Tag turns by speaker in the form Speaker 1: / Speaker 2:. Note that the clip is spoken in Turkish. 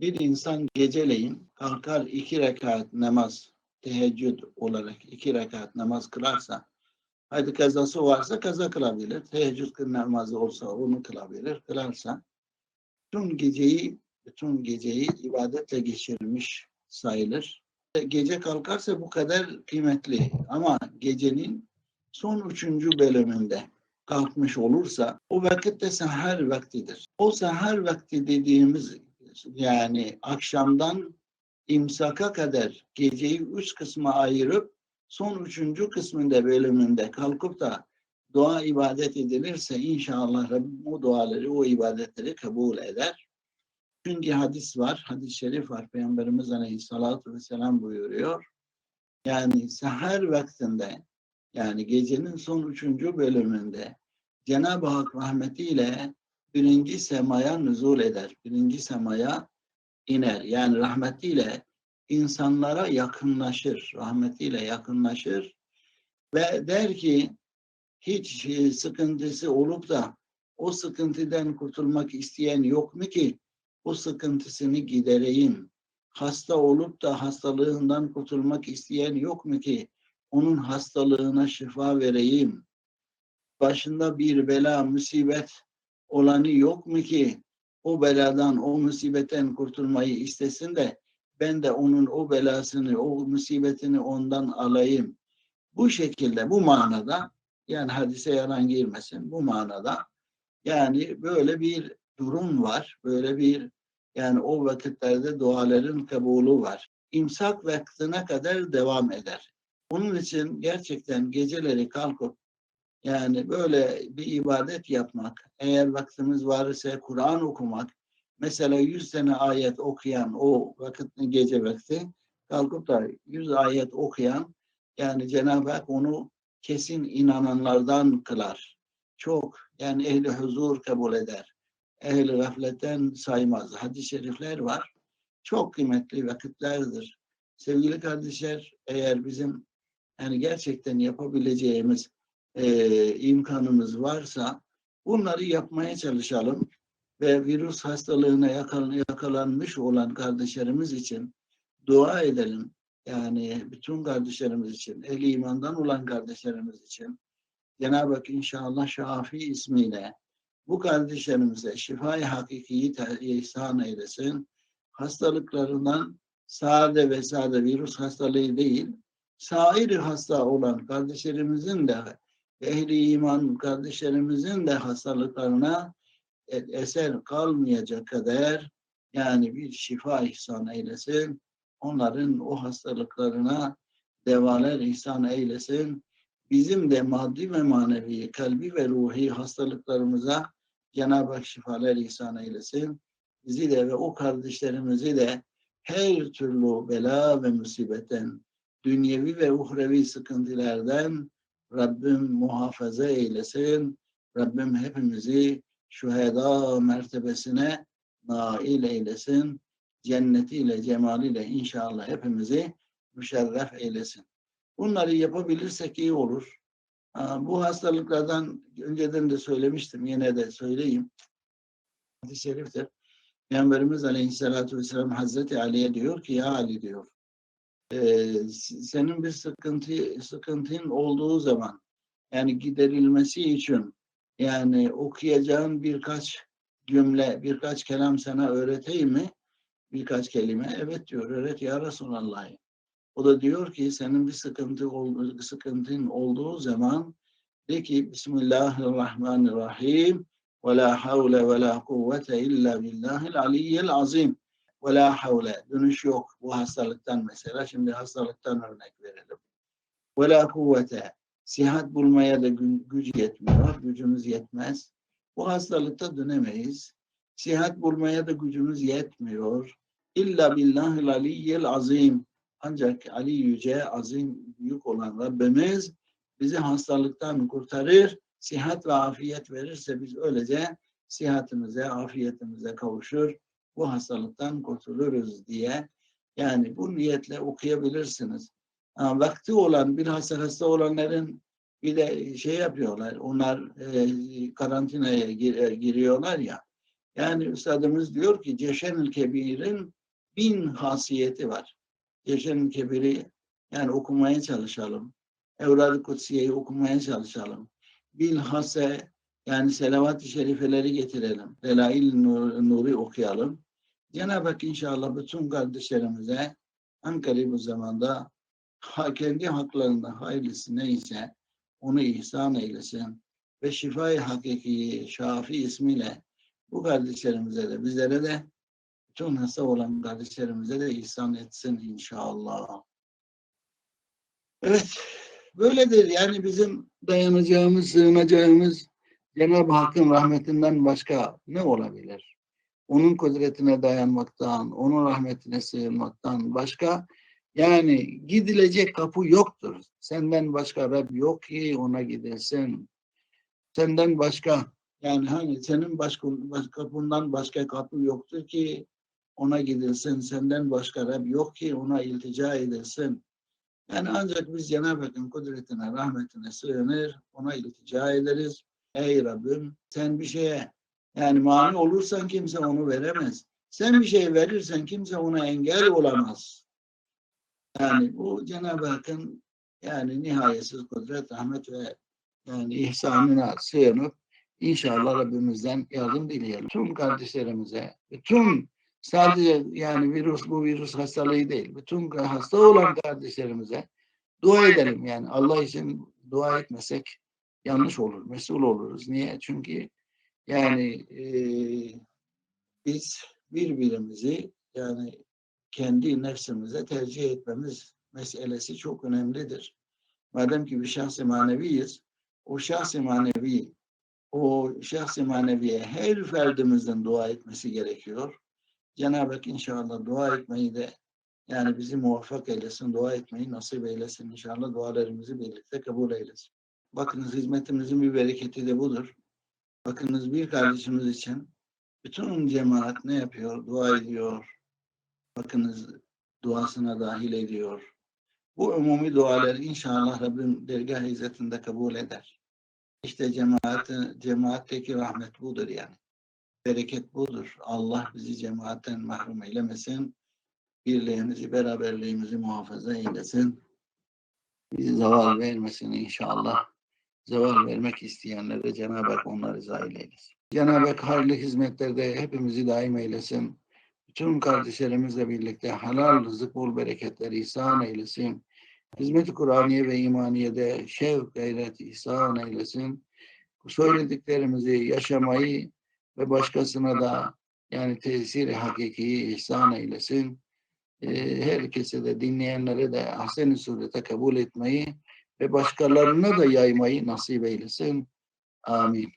Speaker 1: bir insan geceleyin kalkar iki rekat namaz teheccüd olarak iki rekat namaz kılarsa hadi kazası varsa kaza kılabilir. Teheccüd namazı olsa onu kılabilir. Kılarsa bütün geceyi bütün geceyi ibadetle geçirmiş sayılır. Gece kalkarsa bu kadar kıymetli ama gecenin son üçüncü bölümünde kalkmış olursa o vakitte seher vaktidir. O seher vakti dediğimiz yani akşamdan imsaka kadar geceyi üç kısma ayırıp son üçüncü kısmında bölümünde kalkıp da dua ibadet edilirse inşallah Rabbim o duaları, o ibadetleri kabul eder. Çünkü hadis var, hadis-i şerif var. Peygamberimiz Aleyhisselatü Vesselam buyuruyor. Yani seher vaktinde yani gecenin son üçüncü bölümünde Cenab-ı Hak rahmetiyle birinci semaya nüzul eder. Birinci semaya iner. Yani rahmetiyle insanlara yakınlaşır. Rahmetiyle yakınlaşır. Ve der ki hiç e, sıkıntısı olup da o sıkıntıdan kurtulmak isteyen yok mu ki o sıkıntısını gidereyim. Hasta olup da hastalığından kurtulmak isteyen yok mu ki onun hastalığına şifa vereyim. Başında bir bela, musibet olanı yok mu ki o beladan, o musibetten kurtulmayı istesin de ben de onun o belasını, o musibetini ondan alayım. Bu şekilde, bu manada yani hadise yalan girmesin bu manada yani böyle bir durum var. Böyle bir yani o vakitlerde duaların kabulü var. İmsak vaktine kadar devam eder. Onun için gerçekten geceleri kalkıp yani böyle bir ibadet yapmak, eğer vaktimiz varsa Kur'an okumak, mesela 100 tane ayet okuyan o vakit gece vakti kalkıp da 100 ayet okuyan yani Cenab-ı Hak onu kesin inananlardan kılar. Çok yani ehli huzur kabul eder. Ehli gafletten saymaz. Hadis-i şerifler var. Çok kıymetli vakitlerdir. Sevgili kardeşler eğer bizim yani gerçekten yapabileceğimiz e, imkanımız varsa bunları yapmaya çalışalım ve virüs hastalığına yakalanmış olan kardeşlerimiz için dua edelim. Yani bütün kardeşlerimiz için, ehli imandan olan kardeşlerimiz için Cenab-ı Hak inşallah Şafi ismiyle bu kardeşlerimize şifayı hakikiyi ihsan eylesin. Hastalıklarından sade ve sade virüs hastalığı değil, sair hasta olan kardeşlerimizin de ehli iman kardeşlerimizin de hastalıklarına e, eser kalmayacak kadar yani bir şifa ihsan eylesin. Onların o hastalıklarına devalar ihsan eylesin. Bizim de maddi ve manevi, kalbi ve ruhi hastalıklarımıza Cenab-ı Hak şifalar ihsan eylesin. Bizi de ve o kardeşlerimizi de her türlü bela ve musibetten, dünyevi ve uhrevi sıkıntılardan Rabbim muhafaza eylesin. Rabbim hepimizi şüheda mertebesine nail eylesin. Cennetiyle, cemaliyle inşallah hepimizi müşerref eylesin. Bunları yapabilirsek iyi olur. Bu hastalıklardan önceden de söylemiştim, yine de söyleyeyim. Hadis-i şeriftir. Peygamberimiz Aleyhisselatü Vesselam Hazreti Ali'ye diyor ki ya Ali diyor e, senin bir sıkıntı sıkıntın olduğu zaman yani giderilmesi için yani okuyacağın birkaç cümle, birkaç kelam sana öğreteyim mi? Birkaç kelime. Evet diyor, öğret ya Resulallah. O da diyor ki senin bir sıkıntı olduğu, sıkıntın olduğu zaman de ki Bismillahirrahmanirrahim ve la havle ve la kuvvete illa billahil aliyyil azim ve la havle dönüş yok bu hastalıktan mesela. Şimdi hastalıktan örnek verelim. Ve la kuvvete sihat bulmaya da gücü yetmiyor gücümüz yetmez. Bu hastalıkta dönemeyiz. Sihat bulmaya da gücümüz yetmiyor. İlla billahil aliyyil azim. Ancak Ali Yüce, azim, büyük olan Rabbimiz bizi hastalıktan kurtarır, sihat ve afiyet verirse biz öylece sihatimize, afiyetimize kavuşur, bu hastalıktan kurtuluruz diye yani bu niyetle okuyabilirsiniz. Ama vakti olan, bir hasta hasta olanların bir de şey yapıyorlar, onlar e, karantinaya gir, giriyorlar ya, Yani üstadımız diyor ki Ceşen-ül Kebir'in bin hasiyeti var. Ceşen-ül Kebir'i yani okumaya çalışalım. Evrad-ı Kutsiye'yi okumaya çalışalım. Bilhassa yani selavat-ı şerifeleri getirelim. Delail Nur- Nuri okuyalım. Cenab-ı Hak inşallah bütün kardeşlerimize en bu zamanda kendi haklarında hayırlısı neyse onu ihsan eylesin. Ve şifayı hakiki Şafi ismiyle bu kardeşlerimize de bizlere de bütün hasta olan kardeşlerimize de ihsan etsin inşallah. Evet, böyledir. Yani bizim dayanacağımız, sığınacağımız Cenab-ı Hakk'ın rahmetinden başka ne olabilir? Onun kudretine dayanmaktan, onun rahmetine sığınmaktan başka yani gidilecek kapı yoktur. Senden başka Rab yok ki ona gidilsin. Senden başka yani hani senin başka, başka kapından başka kapı yoktur ki ona gidilsin. Senden başka Rab yok ki ona iltica edilsin. Yani ancak biz Cenab-ı Hakk'ın kudretine, rahmetine sığınır, ona iltica ederiz. Ey Rabbim sen bir şeye yani mani olursan kimse onu veremez. Sen bir şey verirsen kimse ona engel olamaz. Yani bu Cenab-ı Hakk'ın yani nihayetsiz kudret, rahmet ve yani ihsanına sığınıp inşallah Rabbimizden yardım dileyelim. Tüm kardeşlerimize, bütün sadece yani virüs bu virüs hastalığı değil, bütün hasta olan kardeşlerimize dua edelim. Yani Allah için dua etmesek yanlış olur, mesul oluruz. Niye? Çünkü yani eee, biz birbirimizi yani kendi nefsimize tercih etmemiz meselesi çok önemlidir. Madem ki bir şahs-ı maneviyiz, o şahs-ı manevi, o şahs-ı maneviye her ferdimizin dua etmesi gerekiyor. Cenab-ı Hak inşallah dua etmeyi de yani bizi muvaffak eylesin, dua etmeyi nasip eylesin. İnşallah dualarımızı birlikte kabul eylesin. Bakınız hizmetimizin bir bereketi de budur. Bakınız bir kardeşimiz için bütün cemaat ne yapıyor? Dua ediyor. Bakınız duasına dahil ediyor. Bu umumi duaları inşallah Rabbim dergah izzetinde kabul eder. İşte cemaat, cemaatteki rahmet budur yani. Bereket budur. Allah bizi cemaatten mahrum eylemesin. Birliğimizi, beraberliğimizi muhafaza eylesin. Bizi zaval vermesin inşallah. Zeval vermek isteyenlere Cenab-ı Hak onları zahil eylesin. Cenab-ı Hak hayırlı hizmetlerde hepimizi daim eylesin. Bütün kardeşlerimizle birlikte halal rızık bol bereketleri ihsan eylesin. Hizmet-i Kur'aniye ve imaniyede şevk, gayret ihsan eylesin. Söylediklerimizi yaşamayı ve başkasına da yani tesiri hakiki ihsan eylesin. Ee, herkese de dinleyenlere de ahsen-i surete kabul etmeyi ve başkalarına da yaymayı nasip eylesin. Amin.